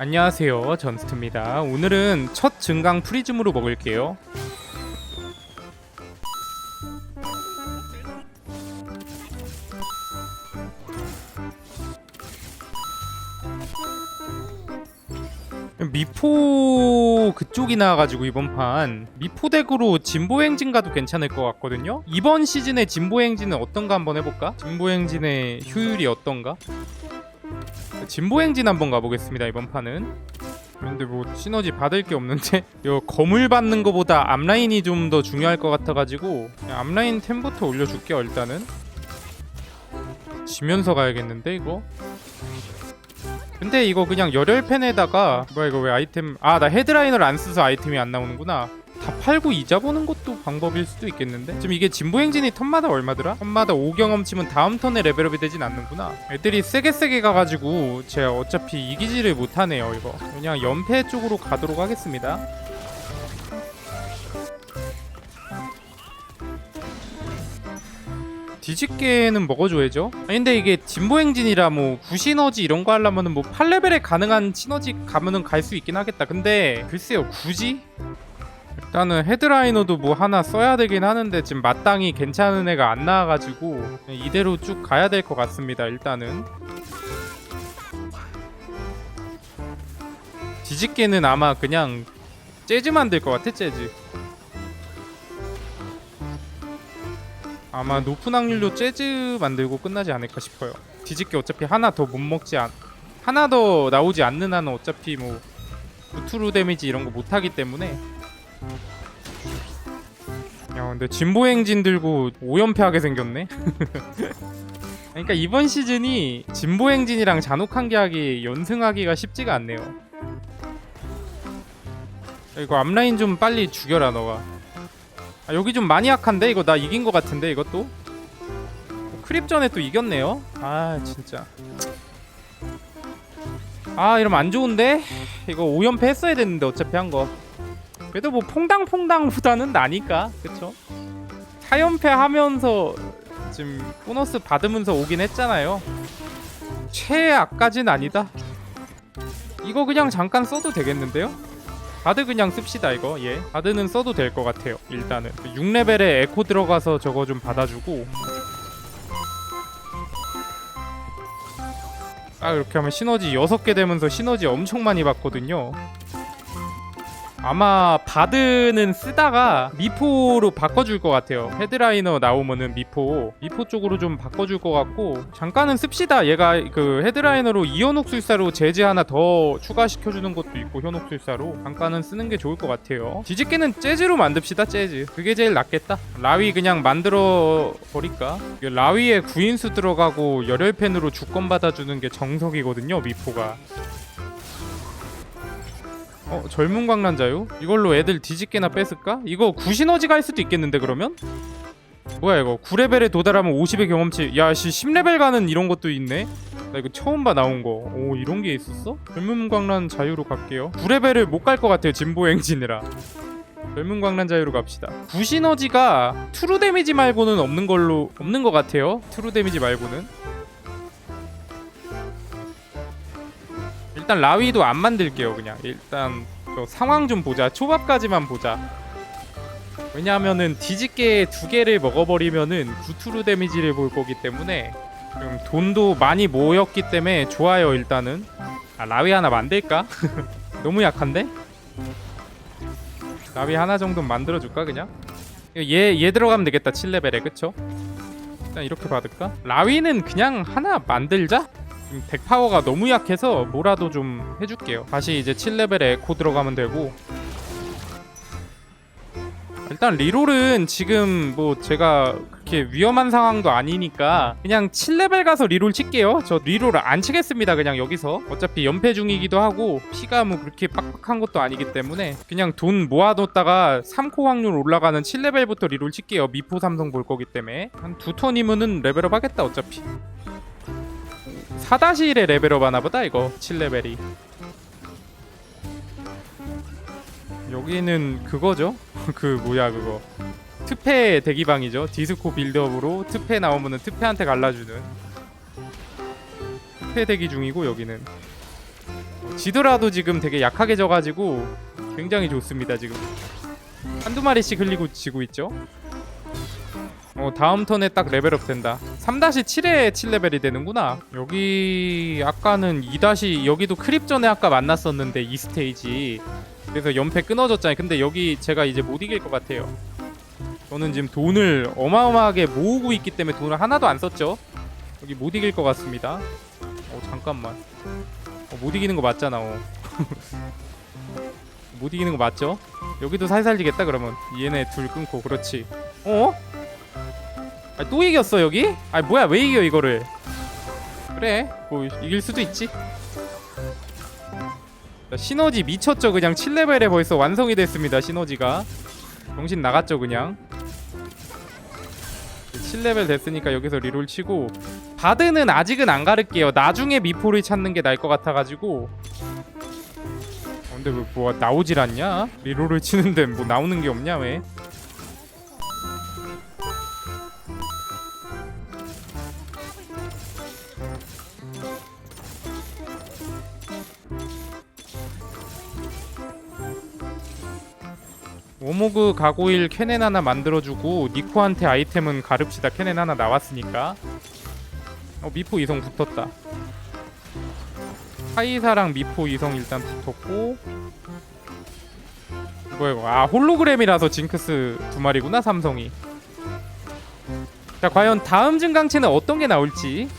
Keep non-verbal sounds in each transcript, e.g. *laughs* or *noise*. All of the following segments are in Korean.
안녕하세요 전스트입니다 오늘은 첫 증강 프리즘으로 먹을게요 미포 그쪽이 나와가지고 이번 판 미포 덱으로 진보 행진 가도 괜찮을 것 같거든요 이번 시즌의 진보 행진은 어떤가 한번 해볼까? 진보 행진의 효율이 어떤가? 진보행진 한번 가보겠습니다 이번 판은. 근데 뭐 시너지 받을 게 없는데 *laughs* 이거 거물 받는 거보다 앞라인이 좀 더 중요할 것 같아가지고 앞라인 템부터 올려줄게요 일단은. 지면서 가야겠는데 이거 근데 이거 그냥 열혈펜에다가 뭐야 이거 왜 아이템 아 나 헤드라인을 안 써서 아이템이 안 나오는구나. 다 팔고 이자 보는 것도 방법일 수도 있겠는데? 지금 이게 진보 행진이 턴마다 얼마더라? 턴마다 5경험 치면 다음 턴에 레벨업이 되진 않는구나. 애들이 세게 세게 가가지고 제가 어차피 이기지를 못하네요 이거. 그냥 연패 쪽으로 가도록 하겠습니다 뒤집개는 먹어줘야죠. 아니, 근데 이게 진보 행진이라 뭐 구시너지 이런 거 하려면은 뭐 8레벨에 가능한 시너지 가면은 갈 수 있긴 하겠다. 근데 글쎄요, 굳이? 일단은 헤드라이너도 뭐 하나 써야 되긴 하는데 지금 마땅히 괜찮은 애가 안 나와가지고 이대로 쭉 가야 될 것 같습니다. 일단은 뒤집개는 아마 그냥 재즈 만들 것 같아 재즈. 아마 높은 확률로 재즈 만들고 끝나지 않을까 싶어요. 뒤집개 어차피 하나 더 못 먹지 않 하나 더 나오지 않는 한은 어차피 뭐 우투루 데미지 이런 거 못 하기 때문에 야 근데 진보 행진 들고 5연패하게 생겼네. *laughs* 그러니까 이번 시즌이 진보 행진이랑 잔혹한계하기 연승하기가 쉽지가 않네요. 야, 이거 앞라인 좀 빨리 죽여라 너가. 아, 여기 좀 많이 약한데? 이거 나 이긴 거 같은데 이것도? 크립 전에 또 이겼네요. 아 진짜. 아 이러면 안 좋은데? 이거 5연패 했어야 됐는데 어차피 한 거. 그래도 뭐 퐁당퐁당보다는 나니까 그쵸? 4연패 하면서 지금 보너스 받으면서 오긴 했잖아요. 최악까진 아니다. 이거 그냥 잠깐 써도 되겠는데요? 바드 그냥 씁시다 이거. 예. 바드는 써도 될 것 같아요 일단은. 6레벨에 에코 들어가서 저거 좀 받아주고. 아 이렇게 하면 시너지 6개 되면서 시너지 엄청 많이 받거든요 아마 바드는 쓰다가 미포로 바꿔줄 것 같아요. 헤드라이너 나오면은 미포 미포 쪽으로 좀 바꿔줄 것 같고 잠깐은 씁시다. 얘가 그 헤드라이너로 이연옥술사로 제재 하나 더 추가시켜주는 것도 있고 현옥술사로. 잠깐은 쓰는 게 좋을 것 같아요. 뒤집개는 재즈로 만듭시다 재즈. 그게 제일 낫겠다. 라위 그냥 만들어 버릴까? 라위에 구인수 들어가고 열혈펜으로 주권 받아주는 게 정석이거든요 미포가 어 젊은 광란자유? 이걸로 애들 뒤집개나 뺏을까? 이거 구시너지 갈 수도 있겠는데 그러면? 뭐야 이거. 9레벨에 도달하면 50의 경험치. 야씨 10레벨 가는 이런 것도 있네? 나 이거 처음 봐 나온 거오 이런 게 있었어? 젊은 광란 자유로 갈게요. 9레벨을 못 갈 것 같아요 진보 행진이라. 젊은 광란 자유로 갑시다. 구시너지가 트루 데미지 말고는 없는 걸로 없는 것 같아요. 트루 데미지 말고는 일단 라위도 안 만들게요 그냥 일단 저 상황 좀 보자 초밥까지만 보자 왜냐하면은 뒤집개 두 개를 먹어버리면은 구투루 데미지를 볼 거기 때문에 지금 돈도 많이 모였기 때문에 좋아요 일단은 아 라위 하나 만들까? *laughs* 너무 약한데? 라위 하나 정도 만들어줄까 그냥? 얘, 얘 들어가면 되겠다 7레벨에 그쵸? 일단 이렇게 받을까? 라위는 그냥 하나 만들자? 지금 덱 파워가 너무 약해서 뭐라도 좀 해줄게요. 다시 이제 7레벨에 에코 들어가면 되고 일단 리롤은 지금 뭐 제가 그렇게 위험한 상황도 아니니까 그냥 7레벨 가서 리롤 칠게요. 저 리롤 안 치겠습니다. 그냥 여기서 어차피 연패 중이기도 하고 피가 뭐 그렇게 빡빡한 것도 아니기 때문에 그냥 돈 모아뒀다가 3코 확률 올라가는 7레벨부터 리롤 칠게요. 미포 삼성 볼 거기 때문에 한 두 턴이면은 레벨업 하겠다 어차피. 4-1에 레벨업 하나보다 이거. 7레벨이. 여기는 그거죠? *laughs* 그 뭐야 그거. 특패 대기방이죠. 디스코 빌드업으로 특패 나오면은 특패한테 갈라주는. 특패 대기 중이고 여기는. 지더라도 지금 되게 약하게 져가지고 굉장히 좋습니다 지금. 한두 마리씩 흘리고 지고 있죠 어 다음 턴에 딱 레벨업 된다. 3-7에 7레벨이 되는구나. 여기 아까는 2- 여기도 크립 전에 아까 만났었는데 이 스테이지. 그래서 연패 끊어졌잖아요. 근데 여기 제가 이제 못 이길 것 같아요. 저는 지금 돈을 어마어마하게 모으고 있기 때문에 돈을 하나도 안 썼죠. 여기 못 이길 것 같습니다. 어 잠깐만. 어, 못 이기는 거 맞잖아 어. *laughs* 못 이기는 거 맞죠? 여기도 살살 지겠다 그러면. 얘네 둘 끊고 그렇지. 어? 아, 또 이겼어 여기? 아 뭐야 왜 이겨 이거를? 그래 뭐 이길 수도 있지. 자, 시너지 미쳤죠 그냥. 7레벨에 벌써 완성이 됐습니다 시너지가. 정신 나갔죠 그냥. 7레벨 됐으니까 여기서 리롤 치고. 바드는 아직은 안 가를게요. 나중에 미포를 찾는 게 나을 것 같아가지고. 어, 근데 왜뭐 나오질 않냐? 리롤을 치는데 뭐 나오는 게 없냐 왜? 오모그 가고일 캐넨 하나 만들어주고 니코한테 아이템은 가릅시다. 캐넨 하나 나왔으니까. 어 미포 이성 붙었다. 하이사랑 미포 이성 일단 붙었고. 뭐야 이거? 아 홀로그램이라서 징크스 두 마리구나 삼성이. 자 과연 다음 증강체는 어떤 게 나올지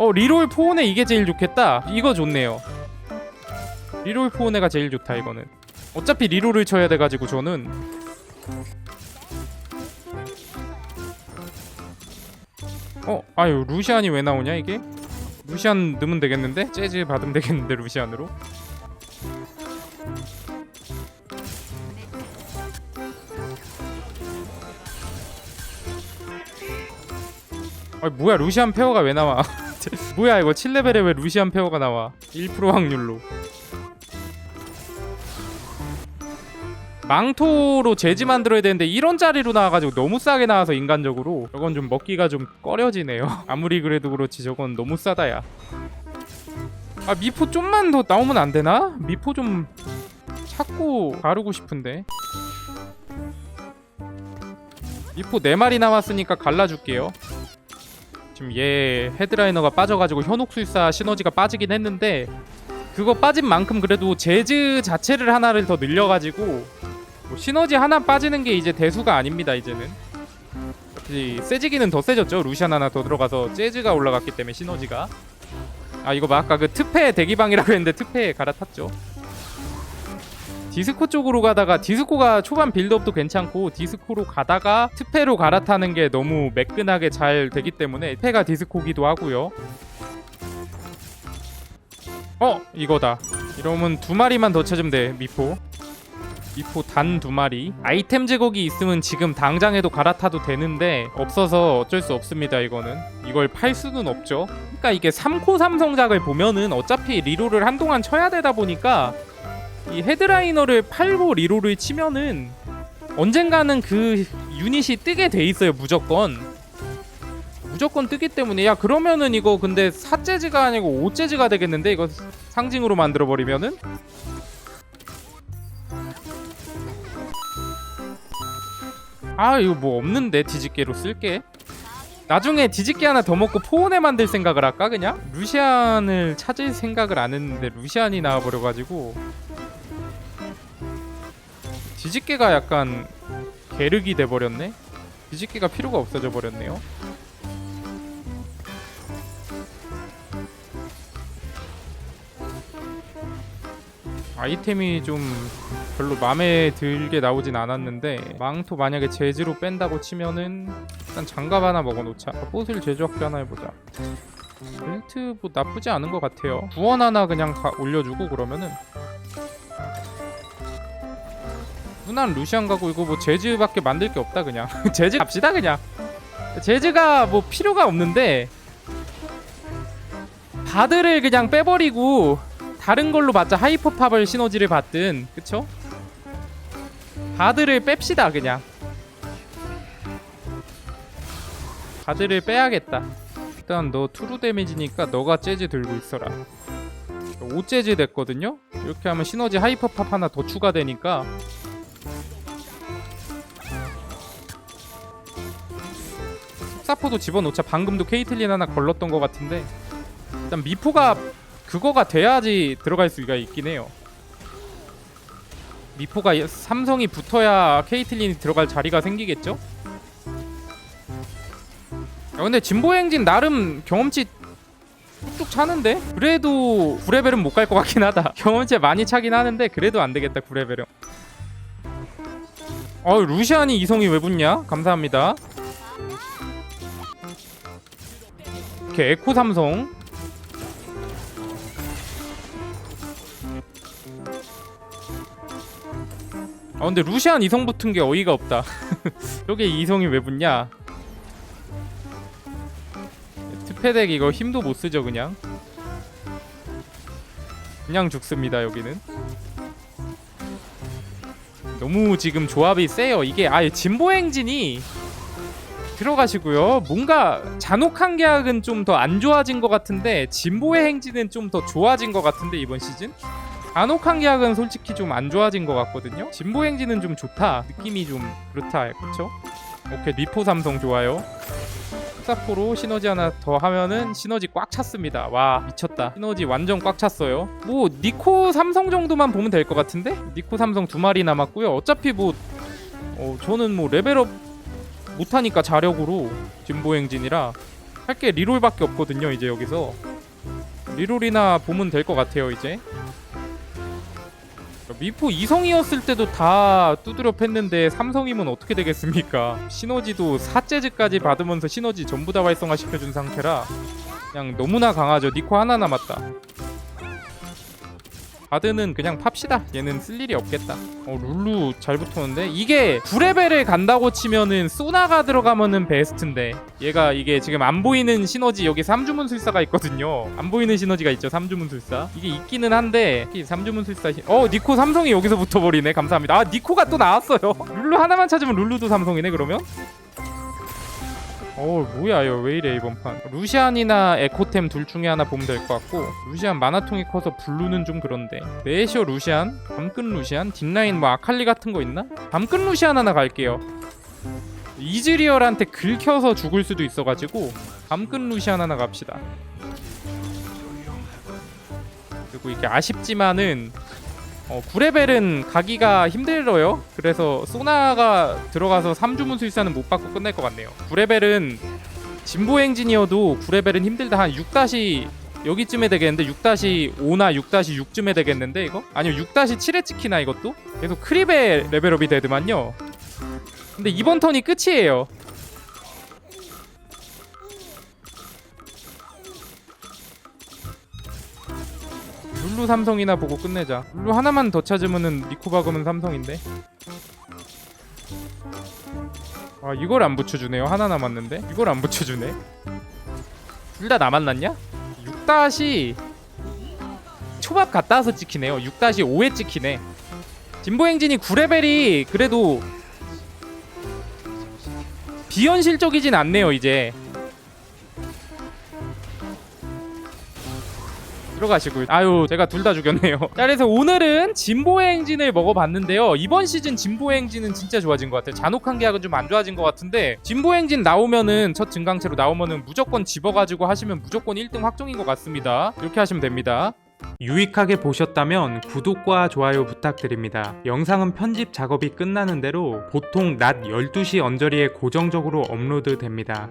어 리롤 포온에 이게 제일 좋겠다. 이거 좋네요. 리롤 포온에가 제일 좋다 이거는. 어차피 리롤을 쳐야 돼가지고 저는. 어 아유 루시안이 왜 나오냐 이게? 루시안 넣으면 되겠는데? 재즈 받으면 되겠는데 루시안으로? 아 뭐야 루시안 페어가 왜 나와 *laughs* 뭐야 이거? 7레벨에 왜 루시안 페어가 나와? 1% 확률로. 망토로 재지 만들어야 되는데 1원짜리로 나와가지고 너무 싸게 나와서 인간적으로. 저건 좀 먹기가 좀 꺼려지네요. *laughs* 아무리 그래도 그렇지 저건 너무 싸다야. 아 미포 좀만 더 나오면 안 되나? 미포 좀 찾고 가르고 싶은데. 미포 4마리 나왔으니까 갈라줄게요 지금 얘 헤드라이너가 빠져가지고 현혹술사 시너지가 빠지긴 했는데 그거 빠진 만큼 그래도 재즈 자체를 하나를 더 늘려가지고 뭐 시너지 하나 빠지는 게 이제 대수가 아닙니다 이제는. 역시 세지기는 더 세졌죠. 루시안 하나 더 들어가서 재즈가 올라갔기 때문에 시너지가. 아 이거 봐 아까 그 특패 대기방이라고 했는데 특패에 갈아탔죠 디스코 쪽으로 가다가 디스코가 초반 빌드업도 괜찮고 디스코로 가다가 특패로 갈아타는 게 너무 매끈하게 잘 되기 때문에 특패가 디스코기도 하고요. 어 이거다. 이러면 두 마리만 더 찾으면 돼 미포. 미포 단 두 마리. 아이템 제거기 있으면 지금 당장에도 갈아타도 되는데 없어서 어쩔 수 없습니다 이거는. 이걸 팔 수는 없죠. 그러니까 이게 3코 삼성작을 보면은 어차피 리롤을 한동안 쳐야 되다 보니까 이 헤드라이너를 팔고 리롤을 치면은 언젠가는 그 유닛이 뜨게 돼 있어요 무조건. 무조건 뜨기 때문에. 야 그러면은 이거 근데 사재즈가 아니고 오재즈가 되겠는데? 이거 상징으로 만들어 버리면은? 아 이거 뭐 없는데? 뒤집개로 쓸게. 나중에 뒤집개 하나 더 먹고 포온에 만들 생각을 할까 그냥? 루시안을 찾을 생각을 안 했는데 루시안이 나와버려가지고 뒤집개가 약간 게르기 돼버렸네? 뒤집개가 필요가 없어져 버렸네요. 아이템이 좀 별로 마음에 들게 나오진 않았는데 망토 만약에 제지로 뺀다고 치면은 일단 장갑 하나 먹어놓자. 꽃을 제조학교 하나 해보자. 벨트 뭐 나쁘지 않은 것 같아요. 구원 하나 그냥 가- 올려주고 그러면은 무난 루시안 가고 이거 뭐 제즈밖에 만들 게 없다 그냥. *laughs* 제즈 갑시다 그냥. 제즈가 뭐 필요가 없는데 바드를 그냥 빼버리고 다른 걸로 받자 하이퍼팝을 시너지를 받든 그쵸? 바드를 뺍시다 그냥. 바드를 빼야겠다. 일단 너 투루 데미지니까 너가 재즈 들고 있어라. 5재즈 됐거든요? 이렇게 하면 시너지 하이퍼팝 하나 더 추가되니까 사포도 집어넣자 방금도 케이틀린 하나 걸렀던 것 같은데 일단 미포가 그거가 돼야지 들어갈 수가 있긴 해요 미포가 삼성이 붙어야 케이틀린이 들어갈 자리가 생기겠죠? 아, 근데 진보 행진 나름 경험치 뚝뚝 차는데? 그래도 9레벨은 못 갈 것 같긴 하다 *laughs* 경험치 많이 차긴 하는데 그래도 안 되겠다 9레벨은 어 루시안이 이성이 왜 붙냐? 감사합니다 이렇게 에코 삼성. 아 근데 루시안 이성 붙은 게 어이가 없다. *laughs* 저게 이성이 왜 붙냐? 트페덱 이거 힘도 못 쓰죠 그냥. 그냥 죽습니다 여기는. 너무 지금 조합이 세요. 이게 아예 진보 행진이 들어가시고요 뭔가 잔혹한 계약은 좀 더 안 좋아진 것 같은데 진보의 행진은 좀 더 좋아진 것 같은데 이번 시즌 잔혹한 계약은 솔직히 좀 안 좋아진 것 같거든요 진보 행진은 좀 좋다 느낌이 좀 그렇다 그쵸? 오케이 미포 삼성 좋아요 사포로 시너지 하나 더 하면은 시너지 꽉 찼습니다. 와 미쳤다. 시너지 완전 꽉 찼어요. 뭐 니코 삼성 정도만 보면 될 것 같은데? 니코 삼성 두 마리 남았고요. 어차피 뭐 어, 저는 뭐 레벨업 못하니까 자력으로 진보행진이라 할 게 리롤밖에 없거든요. 이제 여기서 리롤이나 보면 될 것 같아요. 이제 미포 이성이었을 때도 다 두드려 팼는데 삼성이면 어떻게 되겠습니까? 시너지도 4재즈까지 받으면서 시너지 전부 다 활성화시켜준 상태라 그냥 너무나 강하죠. 니코 하나 남았다. 바드는 그냥 팝시다. 얘는 쓸 일이 없겠다. 어 룰루 잘 붙었는데 이게 9레벨을 간다고 치면은 소나가 들어가면은 베스트인데 얘가 이게 지금 안 보이는 시너지 여기 삼주문 술사가 있거든요. 안 보이는 시너지가 있죠. 삼주문 술사. 이게 있기는 한데 이 삼주문 술사 시... 어 니코 삼성이 여기서 *laughs* 붙어버리네. 감사합니다. 아 니코가 또 나왔어요. 룰루 하나만 찾으면 룰루도 삼성이네 그러면? 어 뭐야 이거 왜 이래 이번 판. 루시안이나 에코템 둘 중에 하나 보면 될 것 같고 루시안 마나통이 커서 블루는 좀 그런데. 메시어 루시안 밤끝 루시안 뒷라인 뭐 아칼리 같은 거 있나? 밤끝 루시안 하나 갈게요. 이즈리얼한테 긁혀서 죽을 수도 있어가지고 밤끝 루시안 하나 갑시다. 그리고 이게 아쉽지만은 어, 9레벨은 가기가 힘들어요. 그래서 소나가 들어가서 3주문 수일사는 못 받고 끝날 것 같네요. 9레벨은 진보 엔지니어도 9레벨은 힘들다. 한 6 다시 여기쯤에 되겠는데 6-5나 6-6쯤에 되겠는데 이거? 아니면 6-7에 찍히나 이것도? 계속 크립에 레벨업이 되더만요. 근데 이번 턴이 끝이에요. 룰루 삼성이나 보고 끝내자. 룰루 하나만 더 찾으면은 니코 박으면 삼성인데. 아 이걸 안 붙여주네요. 하나 남았는데 이걸 안 붙여주네. 둘 다 남았났냐? 6 다시 초밥 갔다 와서 찍히네요. 6 다시 5에 찍히네. 진보 행진이 9레벨이 그래도 비현실적이진 않네요 이제. 들어가시고요. 아유, 제가 둘 다 죽였네요. *laughs* 자, 그래서 오늘은 진보의 행진을 먹어봤는데요. 이번 시즌 진보의 행진은 진짜 좋아진 것 같아요. 잔혹한 계약은 좀 안 좋아진 것 같은데 진보의 행진 나오면은 첫 증강체로 나오면은 무조건 집어가지고 하시면 무조건 1등 확정인 것 같습니다. 이렇게 하시면 됩니다. 유익하게 보셨다면 구독과 좋아요 부탁드립니다. 영상은 편집 작업이 끝나는 대로 보통 낮 12시 언저리에 고정적으로 업로드 됩니다.